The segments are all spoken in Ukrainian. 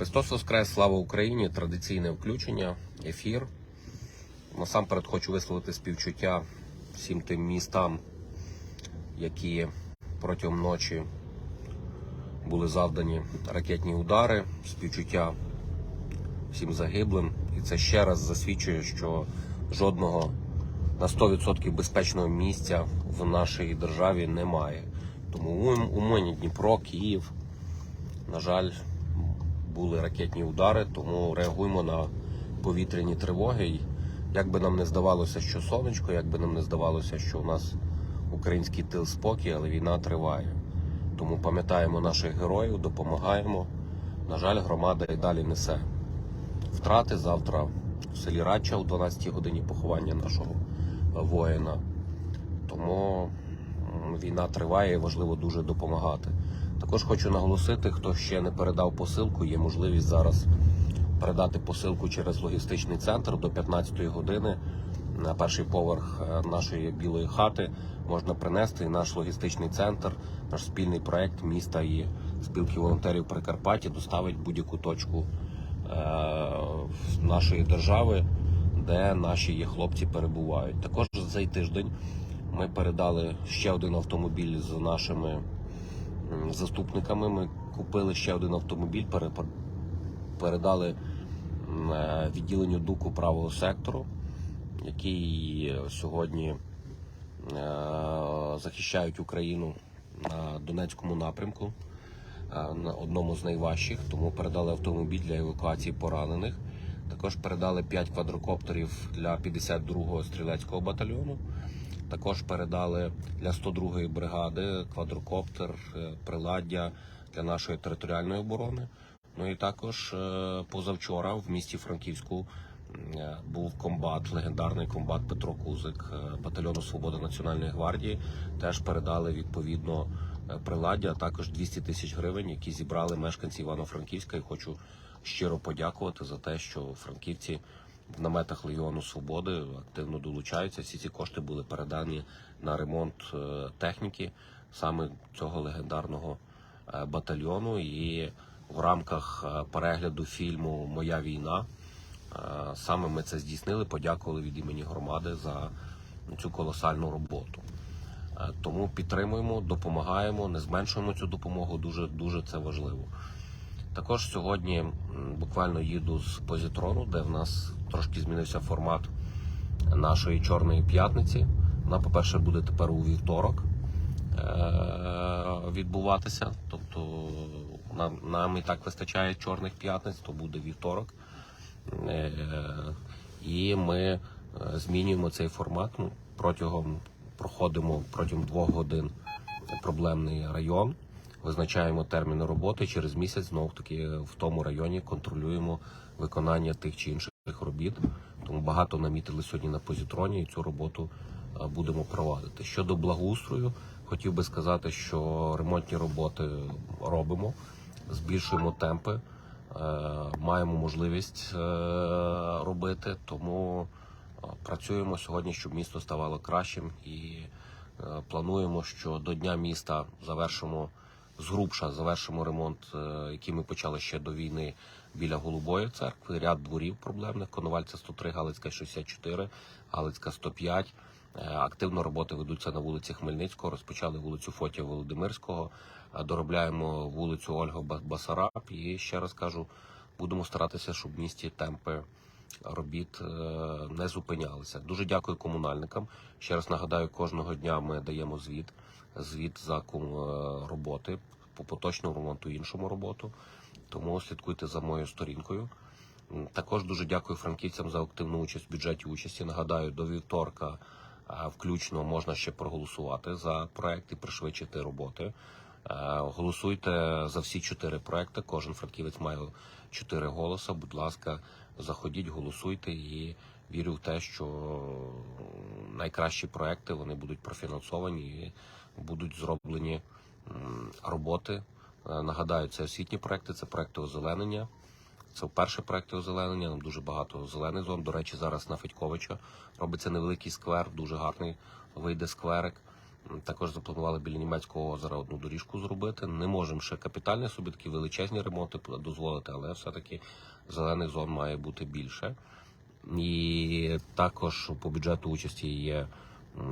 Христос Воскрес, слава Україні! Традиційне включення, ефір. Насамперед хочу висловити співчуття всім тим містам, які протягом ночі були завдані ракетні удари, співчуття всім загиблим. І це ще раз засвідчує, що жодного на 100% безпечного місця в нашій державі немає. Тому у Умані, Дніпро, Київ, на жаль, були ракетні удари, тому реагуємо на повітряні тривоги. І Як би нам не здавалося, що сонечко, як би нам не здавалося, що у нас український тил спокій, але війна триває. Тому пам'ятаємо наших героїв, допомагаємо. На жаль, громада і далі несе втрати. Завтра в селі Радча о 12-й годині поховання нашого воїна. Тому війна триває і важливо дуже допомагати. Також хочу наголосити, хто ще не передав посилку, є можливість зараз передати посилку через логістичний центр до 15-ї години на перший поверх е, нашої білої хати можна принести наш логістичний центр, наш спільний проект міста і спілки волонтерів Прикарпаття доставить будь-яку точку е, нашої держави, де наші є хлопці перебувають. Також за цей тиждень ми передали ще один автомобіль з нашими заступниками. Ми купили ще один автомобіль, передали е, відділенню дуку правого сектору, який сьогодні е, захищають Україну на Донецькому напрямку, е, на одному з найважчих. Тому передали автомобіль для евакуації поранених. Також передали 5 квадрокоптерів для 52-го стрілецького батальйону. Також передали для 102-ї бригади квадрокоптер, е, приладдя для нашої територіальної оборони. Ну і також е, позавчора в місті Франківську е, був комбат, легендарний комбат Петро Кузик батальйону Свобода Національної гвардії. Теж передали відповідно приладдя, а також 200 тисяч гривень, які зібрали мешканці Івано-Франківська. І хочу щиро подякувати за те, що франківці в наметах Легіону Свободи активно долучаються. Всі ці кошти були передані на ремонт е, техніки саме цього легендарного е, батальйону. І в рамках е, перегляду фільму Моя війна саме ми це здійснили. Подякували від імені громади за цю колосальну роботу. Тому підтримуємо, допомагаємо, не зменшуємо цю допомогу. Дуже дуже це важливо. Також сьогодні буквально їду з позитрону, де в нас трошки змінився формат нашої чорної п'ятниці. Вона, по-перше, буде тепер у вівторок е- відбуватися. Тобто нам, нам і так вистачає чорних п'ятниць, то буде вівторок. Е- і ми е, змінюємо цей формат. Ну, протягом проходимо протягом двох годин проблемний район. Визначаємо терміни роботи через місяць. Знов таки в тому районі контролюємо виконання тих чи інших робіт. Тому багато намітили сьогодні на позитроні, і цю роботу е, будемо провадити. Щодо благоустрою, хотів би сказати, що ремонтні роботи робимо, збільшуємо темпи, е, маємо можливість е, робити, тому е, працюємо сьогодні, щоб місто ставало кращим і е, плануємо, що до дня міста завершимо згрубша, завершимо ремонт, е, який ми почали ще до війни біля Голубої церкви. Ряд дворів проблемних. Коновальця 103, Галицька 64, Галицька 105. Е, Активно роботи ведуться на вулиці Хмельницького. Розпочали вулицю Фотія Володимирського. Е, Доробляємо вулицю Ольга Ба- Басараб. І ще раз кажу, будемо старатися, щоб в місті темпи робіт е, не зупинялися. Дуже дякую комунальникам. Ще раз нагадаю, кожного дня ми даємо звіт. Звіт за е, роботи по поточному ремонту іншому роботу. Тому слідкуйте за моєю сторінкою. Також дуже дякую франківцям за активну участь в бюджеті участі. Нагадаю, до вівторка е, включно можна ще проголосувати за проект і пришвидшити роботи. Е, Голосуйте за всі чотири проекти. Кожен франківець має чотири голоса. Будь ласка, заходіть, голосуйте і вірю в те, що найкращі проекти вони будуть профінансовані і будуть зроблені роботи. Е, Нагадаю, це освітні проекти, це проекти озеленення. Це перший проект озеленення. Нам дуже багато зелених зон. До речі, зараз на Федьковича робиться невеликий сквер, дуже гарний вийде скверик. Також запланували біля німецького озера одну доріжку зробити. Не можемо ще капітальні собі такі величезні ремонти дозволити, але все-таки зелених зон має бути більше. І також по бюджету участі є,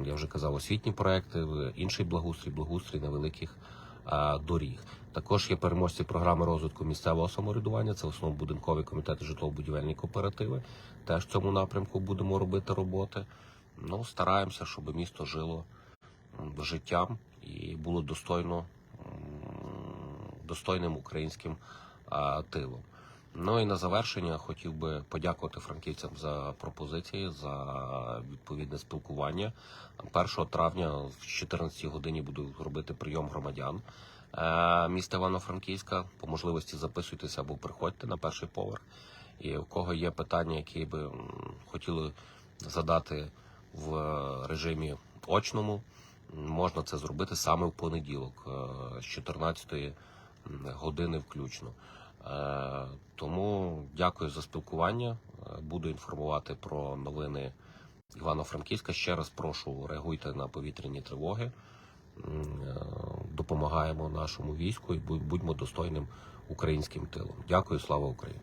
я вже казав, освітні проекти, інший благоустрій, благоустрій невеликих доріг. Також є переможці програми розвитку місцевого самоврядування. Це в основному будинкові комітети, житлово-будівельні кооперативи. Теж в цьому напрямку будемо робити роботи. Ну, стараємося, щоб місто жило життям і було достойно достойним українським тилом. Ну і на завершення хотів би подякувати франківцям за пропозиції, за відповідне спілкування. 1 травня в 14 годині буду робити прийом громадян е, міста Івано-Франківська. По можливості записуйтеся або приходьте на перший поверх. І у кого є питання, які би хотіли задати в режимі очному, можна це зробити саме в понеділок е, з 14 години включно. Е, Тому дякую за спілкування. Е, Буду інформувати про новини Івано-Франківська. Ще раз прошу реагуйте на повітряні тривоги. Допомагаємо нашому війську і будь- будьмо достойним українським тилом. Дякую, слава Україні!